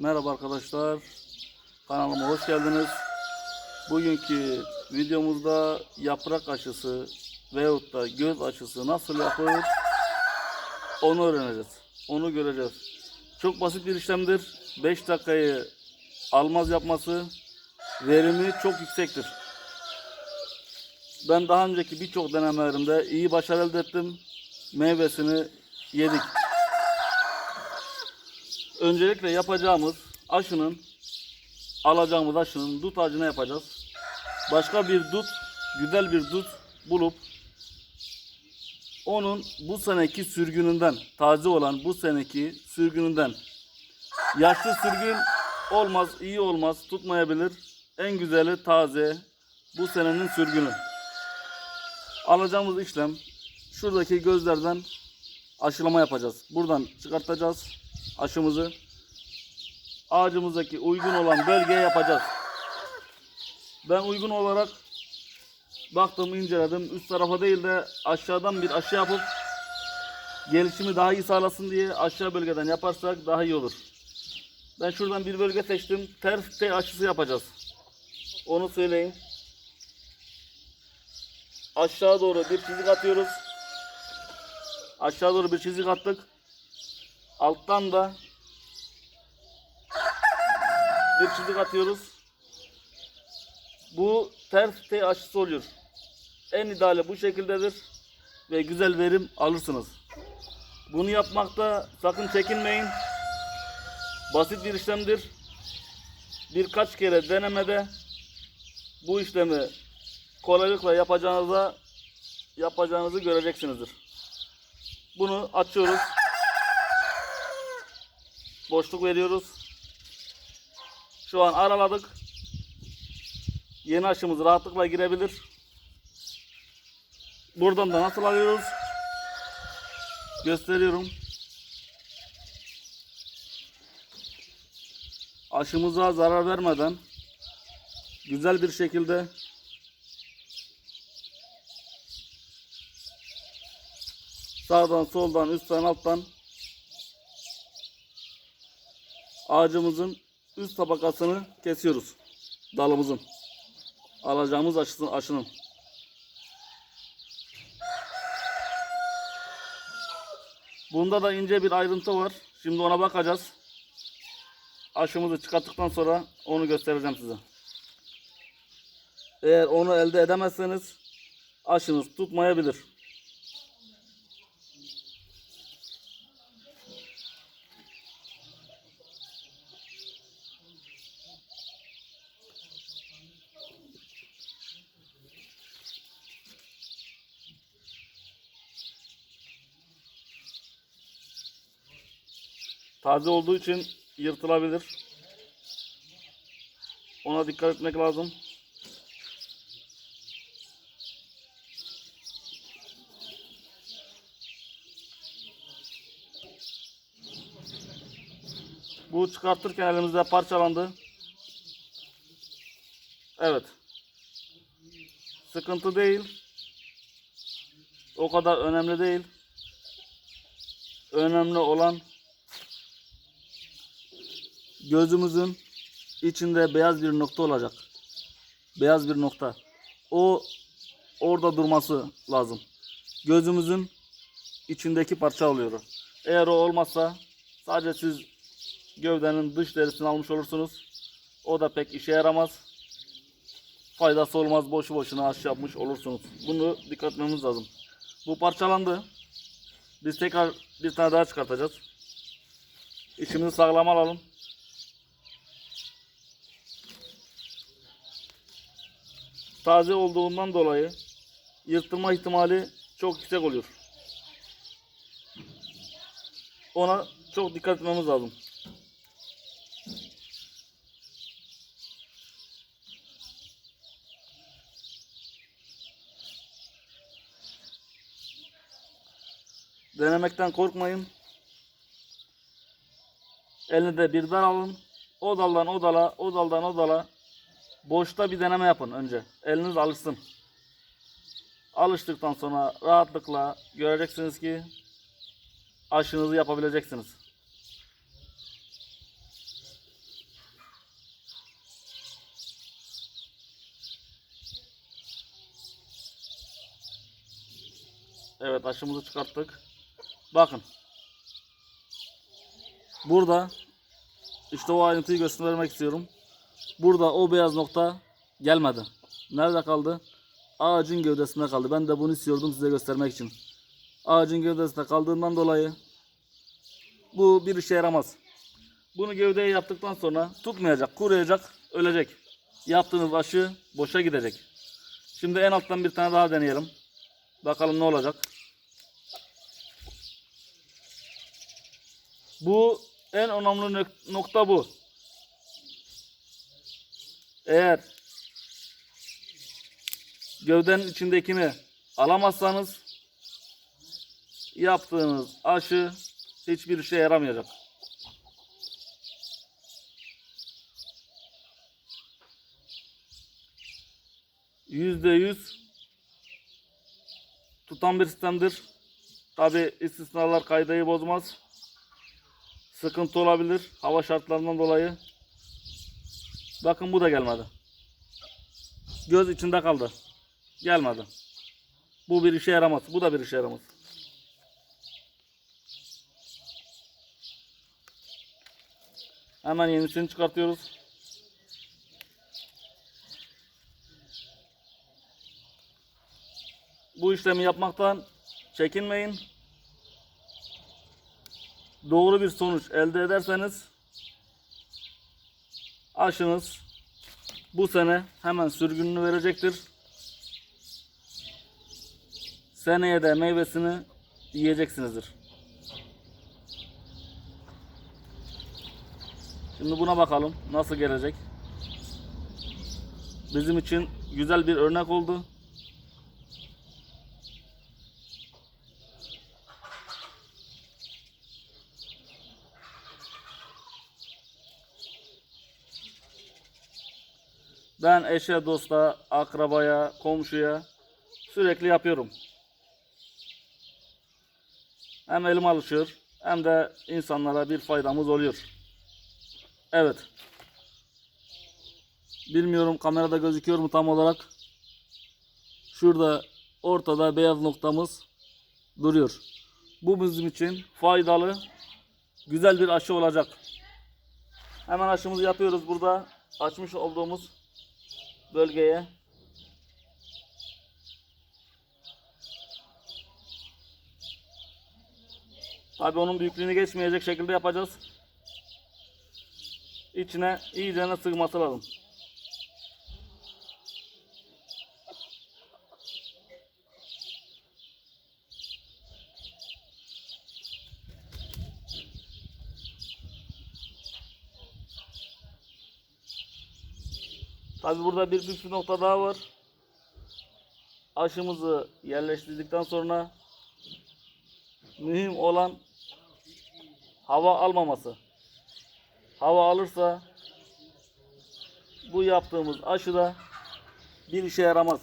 Merhaba arkadaşlar. Kanalıma hoş geldiniz. Bugünkü videomuzda yaprak aşısı veyahut da göz aşısı nasıl yapılır onu öğreneceğiz. Onu göreceğiz. Çok basit bir işlemdir. 5 dakikayı almaz yapması verimi çok yüksektir. Ben daha önceki birçok denemelerimde iyi başarı elde ettim. Meyvesini yedik. Öncelikle yapacağımız aşının alacağımız aşının dut ağacına yapacağız. Başka bir dut, güzel bir dut bulup onun bu seneki sürgününden, taze olan bu seneki sürgününden yaşlı sürgün olmaz, iyi olmaz, tutmayabilir. En güzeli taze bu senenin sürgünü. Alacağımız işlem şuradaki gözlerden aşılama yapacağız. Buradan çıkartacağız aşımızı. Ağacımızdaki uygun olan bölgeye yapacağız. Ben uygun olarak baktım, inceledim. Üst tarafa değil de aşağıdan bir aşı yapıp gelişimi daha iyi sağlasın diye aşağı bölgeden yaparsak daha iyi olur. Ben şuradan bir bölge seçtim. Ters T aşısı yapacağız. Onu söyleyeyim. Aşağı doğru bir çizik atıyoruz. Aşağı doğru bir çizik attık. Alttan da bir çizik atıyoruz. Bu ters T aşısı oluyor. En ideali bu şekildedir ve güzel verim alırsınız. Bunu yapmakta sakın çekinmeyin. Basit bir işlemdir. Birkaç kere denemede bu işlemi kolaylıkla yapacağınıza yapacağınızı göreceksinizdir. Bunu açıyoruz. Boşluk veriyoruz. Şu an araladık. Yeni aşımız rahatlıkla girebilir. Buradan da nasıl alıyoruz? Gösteriyorum. Aşımıza zarar vermeden güzel bir şekilde sağdan soldan üstten alttan ağacımızın üst tabakasını kesiyoruz. Dalımızın. Alacağımız aşısın, aşının. Bunda da ince bir ayrıntı var. Şimdi ona bakacağız. Aşımızı çıkarttıktan sonra onu göstereceğim size. Eğer onu elde edemezseniz aşınız tutmayabilir. Taze olduğu için yırtılabilir. Ona dikkat etmek lazım. Bu çıkartırken elimizde parçalandı. Evet. Sıkıntı değil. O kadar önemli değil. Önemli olan gözümüzün içinde beyaz bir nokta olacak. Beyaz bir nokta. O orada durması lazım. Gözümüzün içindeki parça oluyor. Eğer o olmazsa sadece siz gövdenin dış derisini almış olursunuz. O da pek işe yaramaz. Faydası olmaz. Boşu boşuna aşı yapmış olursunuz. Bunu dikkat etmemiz lazım. Bu parçalandı. Biz tekrar bir tane daha çıkartacağız. İçimizi sağlam alalım. Taze olduğundan dolayı yırtılma ihtimali çok yüksek oluyor. Ona çok dikkat etmemiz lazım. Denemekten korkmayın. Elinde bir dal alın. O daldan o dala, o daldan o dala Boşta bir deneme yapın önce. Eliniz alışsın. Alıştıktan sonra rahatlıkla göreceksiniz ki aşınızı yapabileceksiniz. Evet aşımızı çıkarttık. Bakın. Burada işte o ayrıntıyı göstermek istiyorum. Burada o beyaz nokta gelmedi. Nerede kaldı? Ağacın gövdesinde kaldı. Ben de bunu istiyordum size göstermek için. Ağacın gövdesinde kaldığından dolayı bu bir işe yaramaz. Bunu gövdeye yaptıktan sonra tutmayacak, kuruyacak, ölecek. Yaptığınız aşı boşa gidecek. Şimdi en alttan bir tane daha deneyelim. Bakalım ne olacak. Bu en önemli nok- nokta bu. Eğer gövdenin içindekini alamazsanız yaptığınız aşı hiçbir işe yaramayacak. Yüzde yüz tutan bir sistemdir. Tabi istisnalar kaydeyi bozmaz. Sıkıntı olabilir hava şartlarından dolayı. Bakın bu da gelmedi. Göz içinde kaldı. Gelmedi. Bu bir işe yaramaz. Bu da bir işe yaramaz. Hemen yenisini çıkartıyoruz. Bu işlemi yapmaktan çekinmeyin. Doğru bir sonuç elde ederseniz aşınız bu sene hemen sürgününü verecektir. Seneye de meyvesini yiyeceksinizdir. Şimdi buna bakalım nasıl gelecek. Bizim için güzel bir örnek oldu. Ben eşe, dosta, akrabaya, komşuya sürekli yapıyorum. Hem elim alışıyor hem de insanlara bir faydamız oluyor. Evet. Bilmiyorum kamerada gözüküyor mu tam olarak. Şurada ortada beyaz noktamız duruyor. Bu bizim için faydalı, güzel bir aşı olacak. Hemen aşımızı yapıyoruz burada. Açmış olduğumuz bölgeye. Tabi onun büyüklüğünü geçmeyecek şekilde yapacağız. İçine iyicene sığması lazım. Tabi burada bir püf nokta daha var. Aşımızı yerleştirdikten sonra mühim olan hava almaması. Hava alırsa bu yaptığımız aşıda bir işe yaramaz.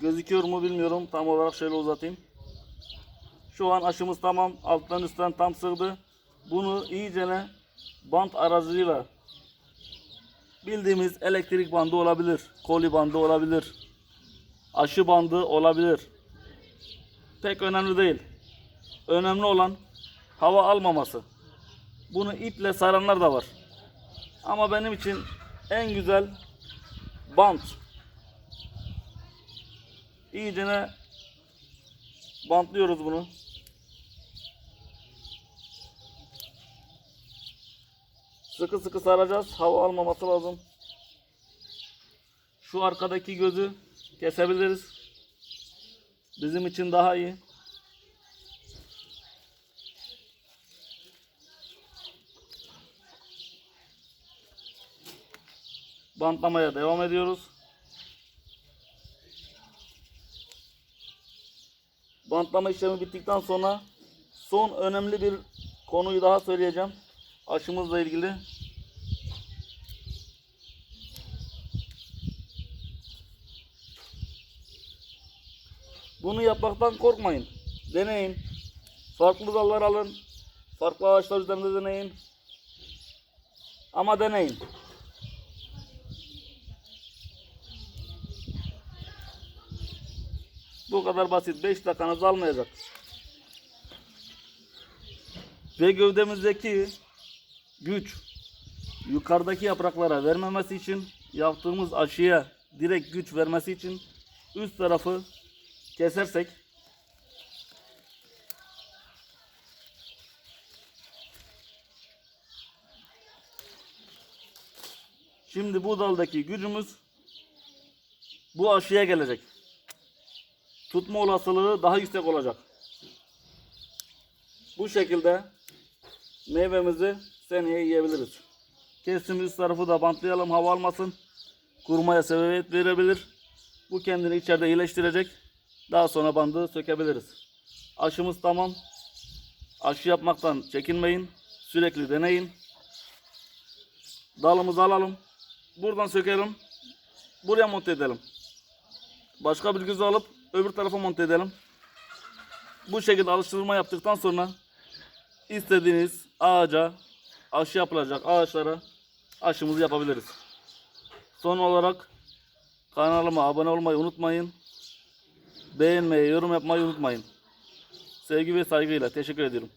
Gözüküyor mu bilmiyorum. Tam olarak şöyle uzatayım. Şu an aşımız tamam. Alttan üstten tam sığdı. Bunu iyicene bant aracılığıyla bildiğimiz elektrik bandı olabilir. Koli bandı olabilir. Aşı bandı olabilir. Pek önemli değil. Önemli olan hava almaması. Bunu iple saranlar da var. Ama benim için en güzel bant. İyicene bantlıyoruz bunu. Sıkı sıkı saracağız. Hava almaması lazım. Şu arkadaki gözü kesebiliriz. Bizim için daha iyi. Bantlamaya devam ediyoruz. Bantlama işlemi bittikten sonra son önemli bir konuyu daha söyleyeceğim. Aşımızla ilgili. Bunu yapmaktan korkmayın. Deneyin. Farklı dallar alın. Farklı ağaçlar üzerinde deneyin. Ama deneyin. Bu kadar basit. 5 dakikanızı almayacak. Ve gövdemizdeki güç yukarıdaki yapraklara vermemesi için yaptığımız aşıya direkt güç vermesi için üst tarafı kesersek Şimdi bu daldaki gücümüz bu aşıya gelecek. Tutma olasılığı daha yüksek olacak. Bu şekilde meyvemizi seneye yiyebiliriz. Kestim üst tarafı da bantlayalım hava almasın. Kurumaya sebebiyet verebilir. Bu kendini içeride iyileştirecek. Daha sonra bandı sökebiliriz. Aşımız tamam. Aşı yapmaktan çekinmeyin. Sürekli deneyin. Dalımızı alalım. Buradan sökelim. Buraya monte edelim. Başka bir gözü alıp öbür tarafa monte edelim. Bu şekilde alıştırma yaptıktan sonra istediğiniz ağaca aşı yapılacak ağaçlara aşımızı yapabiliriz. Son olarak kanalıma abone olmayı unutmayın. Beğenmeyi, yorum yapmayı unutmayın. Sevgi ve saygıyla teşekkür ediyorum.